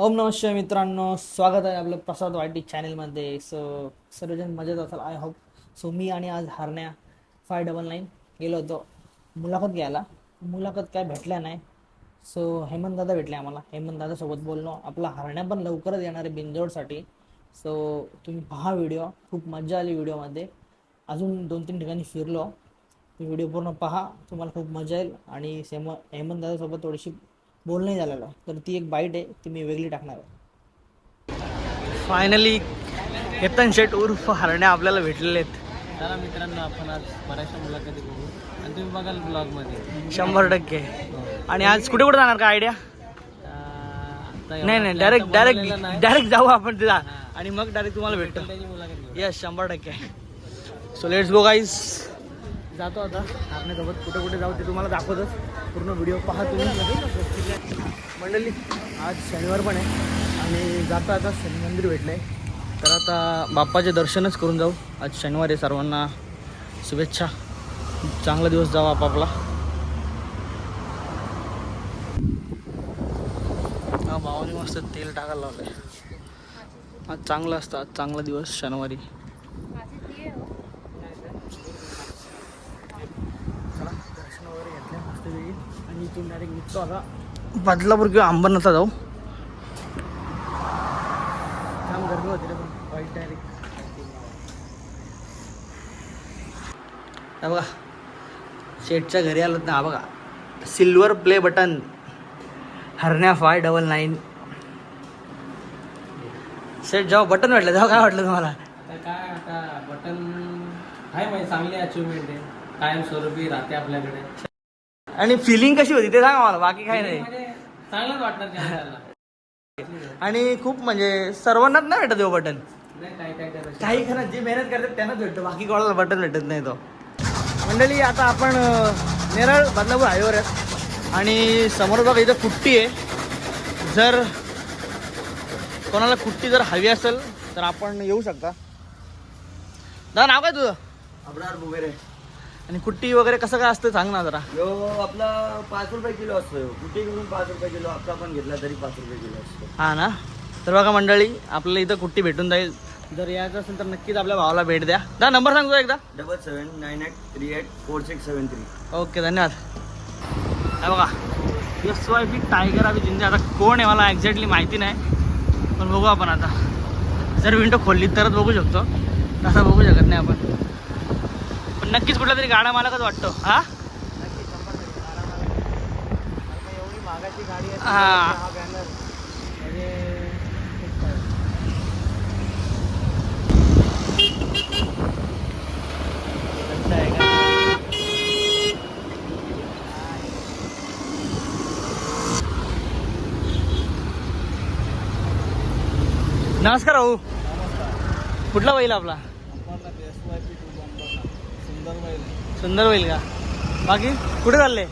ओम नमस्कार मित्रांनो स्वागत आहे आपलं प्रसाद वाटी चॅनलमध्ये. सो सर्वजण मजेत असाल आय होप सो मी आणि आज हरण्या फाय डबल नाईन गेलो होतो. मुलाखत घ्यायला. मुलाखत काय भेटल्या नाही. सो हेमंत दादा भेटले आम्हाला. हेमंत दादासोबत बोललो आपला हरण्या पण लवकरच येणार आहे बिंजोडसाठी सो तुम्ही पहा व्हिडिओ खूप मजा आली व्हिडिओमध्ये अजून दोन तीन ठिकाणी फिरलो. व्हिडिओ पूर्ण पहा. तुम्हाला खूप मजा येईल. आणि सेम हेमंत दादासोबत थोडीशी बोलणंही झालेलं. तर ती एक बाईट आहे ती मी वेगळी टाकणार आहे. फायनली केतन शेट उर्फ हरण्या आपल्याला भेटलेले आहेत. चला मित्रांनो आपण आज बऱ्याचशा मुलाखती बघू. आणि तुम्ही बघाल ब्लॉगमध्ये. शंभर टक्के. आणि आज कुठे कुठे जाणार का आयडिया नाही नाही डायरेक्ट डायरेक्ट डायरेक्ट जाऊ आपण तिला आणि मग डायरेक्ट तुम्हाला भेटतो यस शंभर टक्के. सो लेट्स गो गाईज जातो आता. आपल्यासोबत कुठे कुठे जाऊ ते तुम्हाला दाखवतच. पूर्ण व्हिडिओ पाहा तुम्ही. मंडळी आज शनिवार पण आहे. आणि जाता आता शनी मंदिर भेटलं आहे तर आता बाप्पाचे दर्शनच करून जाऊ. आज शनिवार आहे सर्वांना. शुभेच्छा. चांगला दिवस जावा आपापला. हा भावाने मस्त तेल टाकायला लावलंय. आज चांगलं असतं. आज चांगला दिवस शनिवारी चला दर्शन वगैरे घेतलं मस्तपैकी आणि इथून डायरेक्ट निघतो आता. बदलापूर किंवा अंबरनाथला जाऊ. काम गर्दी होती रे पण वाईट डायरेक्ट बघा. शेटच्या घरी आलं ना बघा. सिल्वर प्ले बटन हरण्या फाय डबल नाईन सेट जेव्हा बटन भेटलं तेव्हा काय वाटलं तुम्हाला? काय आता बटन आहे म्हणजे चांगली अचिव्हमेंट आहे. कायम स्वरूपी राहते आपल्याकडे. आणि फिलिंग कशी होती ते सांगा मला बाकी काय नाही. म्हणजे चांगलंच वाटणार जनताला आणि खूप म्हणजे सर्वांनाच नाही भेटत हो बटन? नाही काय काय करायचं काही खरं जे मेहनत करतात त्यांनाच भेटतो बाकी कोणाला बटन भेटत नाही तो. मंडळी आता आपण अं, नेरळ बदलापूर हायवेवर आहेत आणि समोर बघा इथं कुट्टी आहे. जर कोणाला कुट्टी जर हवी असेल तर आपण येऊ शकता. दादा नाव काय तुझं? अब्रार वगैरे आणि कुट्टी वगैरे कसं काय असतं सांग ना जरा. यो आपला पाच रुपये किलो असतो. कुठे घेऊन पाच रुपये किलो आपला पण घेतला तरी पाच रुपये किलो असतो. हा ना? तर बघा मंडळी आपल्याला इथं कुट्टी भेटून जाईल. जर यायचं असेल तर नक्कीच आपल्या भावाला भेट द्या. दा नंबर सांगतो एकदा. Double seven nine eight three eight four six seven three okay धन्यवाद. हे बघा. एस वाय पी टायगर आम्ही जिंजे आता कोण आहे मला एक्झॅक्टली माहिती नाही. पण बघू आपण आता. जर विंडो खोलली तरच बघू शकतो. तसं बघू शकत नाही आपण. पण नक्कीच कुठला तरी गाडा मालकच वाटतो. हा? हा. नमस्कार भाऊ. कुठला बैल आपला? सुंदर बैल बैल का? बाकी कुठे चालले?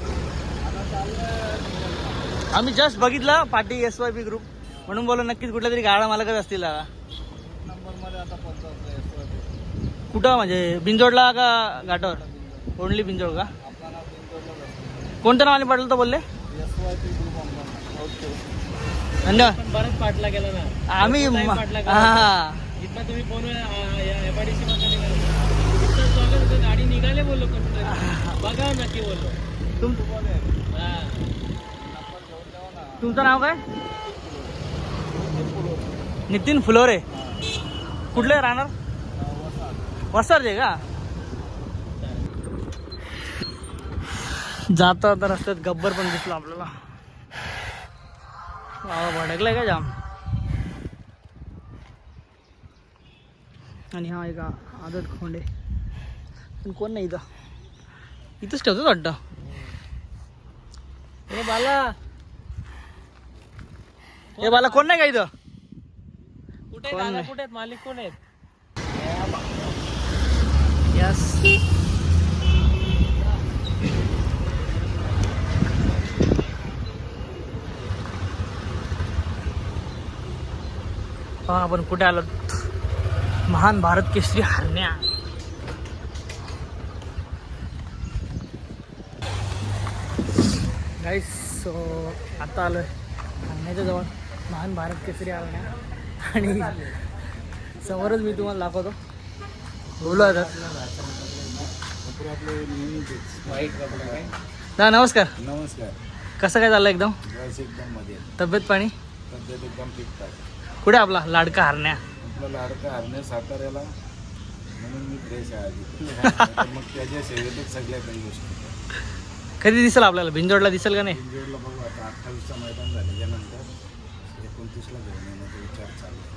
आम्ही जस्ट बघितलं पाटी एस वाय पी ग्रुप म्हणून बोललो नक्कीच कुठल्या तरी गाडा मालकच असतील. कुठं म्हणजे बिंजोडला का घाटावर? ओनली बिंजोड का. कोणतं नाव आणि पडलं तर बोलले? धन्यवाद. बरंच पाठला गेला ना. आम्ही? हा. तुम्ही फोन गाडी निघाले बोललो बघा नक्की बोललो. तुम. तुमचं नाव काय? नितीन फुलोरे. कुठले राहणार? वसारचे का? जाता आता रस्त्यात गब्बर पण दिसलो आपल्याला. बाबा भडकलाय का जाम? आणि हा एक आदत खोंडे. पण कोण नाही इथं. इथंच ठेवतोच वाटतं. ए बाला. हे बाला कोण नाही का इथं? कुठे कोण नाही. कुठे आहेत? मालिक कोण आहेत? यस. हा आपण कुठे आलो. महान भारत केसरी हरण्या. गाईस सो आता आलो आहे हरण्याच्या जवळ महान भारत केसरी आरण्या. आणि समोरच मी तुम्हाला दाखवतो. बोलू आता. दा नमस्कार. नमस्कार. कसं काय चाललं एकदम? एकदम तब्येत पाणी? तब्येत एकदम ठीकठाक. कुठे आपला लाडका हरण्या आपलं लाडका हरणे साताऱ्याला. म्हणून मी फ्रेश आहे मग त्याच्या सेवेतच सगळ्या काही गोष्टी. कधी दिसेल आपल्याला? भिंजोडला दिसेल का नाही? इंजोडला बघू आता. अठ्ठावीसचं मैदान झाल्याच्यानंतर एकोणतीसला घेऊन येण्याचा विचार चालू आहे.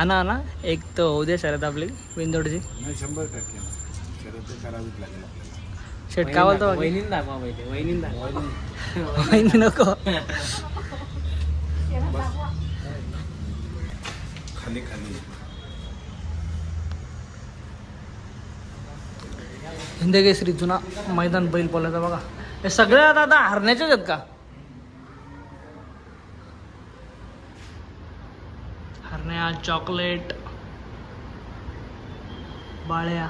आणा आणा एक तर होऊ दे शरद आपली भिंजोडची नाही शंभर टक्के ना शरद ते करावीच लागेल आपल्याला. शेट काय बोलतो बाकी? वहिनीन दाखवा पहिले. वहिनीन दाखवा. वहिनी. नको. खाली खाली. हिंदकेसरी जुना मैदान बैल बोलायचा बघा. हे सगळे आता आता हरण्याचेच आहेत का? हरण्या चॉकलेट बाळ्या.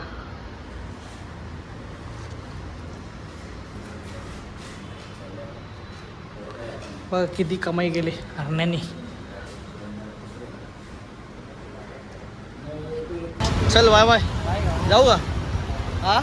बघा किती कमाई केली हरण्यानी. चल बाय बाय. जाऊ का? हा?